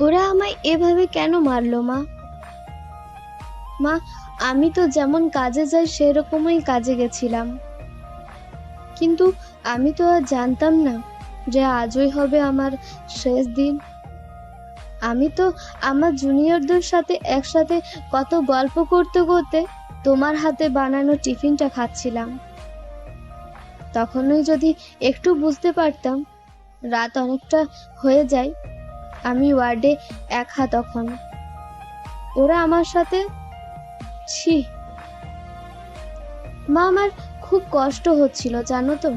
ওরা আমায় এভাবে কেন মারলো, মা? মা, আমি তো যেমন কাজে যাই সেরকমই কাজে গেছিলাম। কিন্তু আমি তো আর জানতাম না যে আজই হবে আমার শেষ দিন। আমি তো আমার জুনিয়রদের সাথে একসাথে কত গল্প করতে করতে তোমার হাতে বানানো টিফিনটা খাচ্ছিলাম। তখনই যদি একটু বুঝতে পারতাম, রাত অনেকটা হয়ে যায় আমি ওয়ার্ডে একা তখন ওরা আমার সাথে, ছি। মা, আমার খুব কষ্ট হচ্ছিল, জানো তো?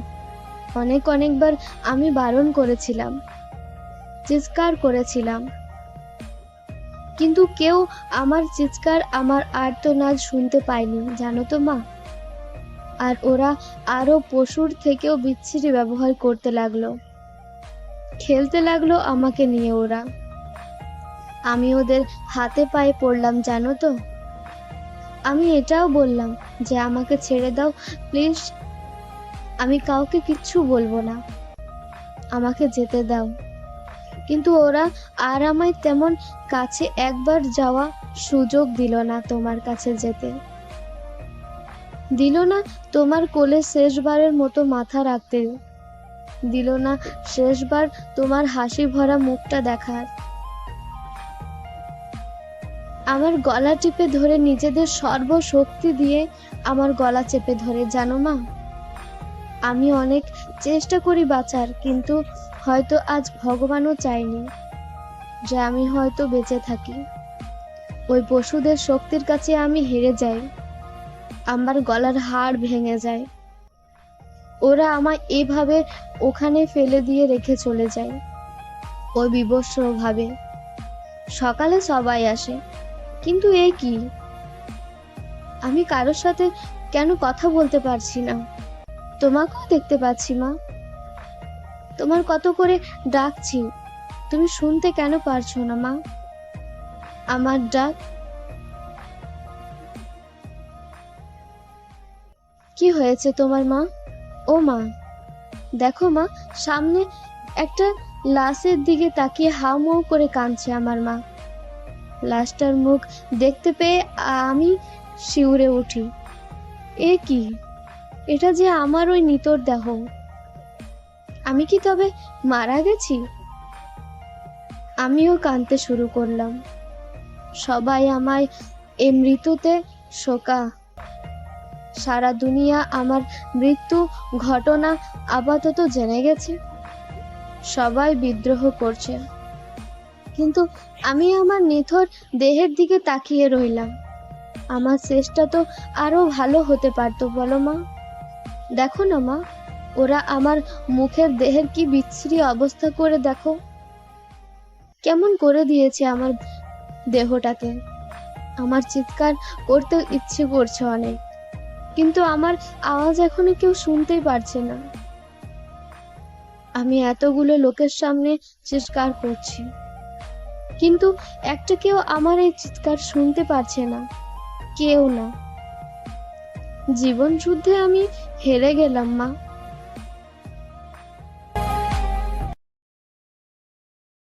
অনেক অনেকবার আমি বারণ করেছিলাম, চিৎকার করেছিলাম। কিন্তু কেউ আমার চিৎকার আমার আর্তনাদ শুনতে পায়নি, জানো তো মা? আর ওরা আরও পশুর থেকেও বিচ্ছিরি ব্যবহার করতে লাগল। খেলতে লাগল আমাকে নিয়ে ওরা। আমি ওদের হাতে পায়ে পড়লাম, জানো তো। আমি এটাও বললাম যে, আমাকে ছেড়ে দাও, প্লিজ। আমি কাউকে কিচ্ছু বলব না। আমাকে যেতে দাও। কিন্তু ওরা আর আমায় তেমন কাছে একবার যাওয়া সুযোগ দিল না তোমার কাছে যেতে। দিল না তোমার কোলে শেষবারের মতো মাথা রাখতে। দিল না। শেষবার তোমার হাসি ভরা মুখটা দেখার। আমার গলা চেপে ধরে নিজেদের সর্বশক্তি দিয়ে আমার গলা চেপে ধরে, জানো মা? আমি অনেক চেষ্টা করি বাঁচার, কিন্তু হয়তো আজ ভগবানও চায়নি যে আমি হয়তো বেঁচে থাকি। ওই পশুদের শক্তির কাছে আমি হেরে যাই। আমার গলার হাড় ভেঙে যায়। ওরা আমায় এভাবে ওখানে ফেলে দিয়ে রেখে চলে যায়। ওই বিবস্র ভাবে সকালে সবাই আসে। কিন্তু এ কি? আমি কারোর সাথে কেন কথা বলতে পারছি না? তোমাকেও দেখতে পাচ্ছি, মা। তোমার কত করে ডাকছি। তুমি শুনতে কেন পারছ না, মা? আমার ডাক। কি হয়েছে তোমার, মা? ও মা, দেখো মা, সামনে একটা লাশের দিকে তাকিয়ে হাউ মাউ করে কাঁদছে আমার মা। লাশটার মুখ দেখতে পেয়ে আমি শিউরে উঠি। এ কি? এটা যে আমার ওই নিতর দেহ। আমি কি তবে মারা গেছি? আমিও কাঁদতে শুরু করলাম। সবাই আমায় এ মৃত্যুতে শোকা সারা দুনিয়া আমার মৃত্যু ঘটনা আপাতত জেনে গেছে। সবাই বিদ্রোহ করছে। কিন্তু আমি আমার নিথর দেহের দিকে তাকিয়ে রইলাম। আমার চেষ্টা তো আরও ভালো হতে পারতো, বলো মা। দেখো না মা, ওরা আমার মুখের দেহের কি বিচ্ছিরি অবস্থা করে দেখো। কেমন করে দিয়েছে আমার দেহটাকে। আমার চিৎকার করতে ইচ্ছে করছে অনেক। কিন্তু আমার আওয়াজ এখনও কেউ শুনতেই পারছে না। আমি এতগুলো লোকের সামনে চিৎকার করছি। কিন্তু একটা কেউ আমার এই চিৎকার শুনতে পারছে না। কেউ না। জীবন যুদ্ধে আমি হেরে গেলাম, মা।